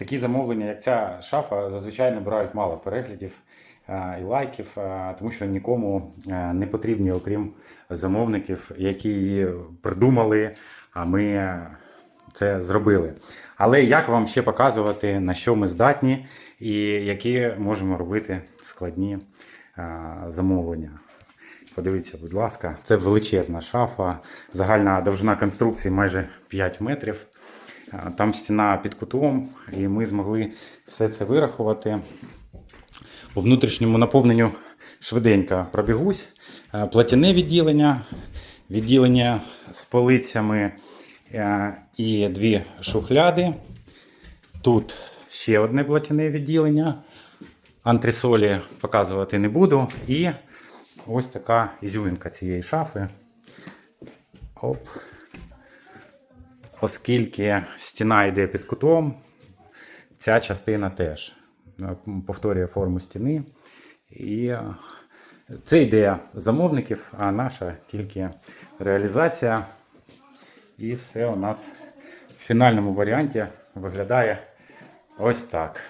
такі замовлення, як ця шафа, зазвичай набирають мало переглядів е, і лайків, е, тому що нікому е, не потрібні, окрім замовників, які її придумали, а ми це зробили. Але як вам ще показувати, на що ми здатні і які можемо робити складні замовлення? Подивіться, будь ласка, це величезна шафа, загальна довжина конструкції майже 5 метрів. А, Там стіна під кутом, і ми змогли все це вирахувати. По внутрішньому наповненню швиденько пробігусь. Е, Платяне відділення, відділення з полицями е, і дві шухляди. Тут ще одне платяне відділення. Антресолі показувати не буду. І ось така ізюминка цієї шафи. Оп. Оскільки стіна йде під кутом, ця частина теж е, повторює форму стіни. І е, це ідея замовників, а наша тільки реалізація. І все у нас в фінальному варіанті виглядає ось так.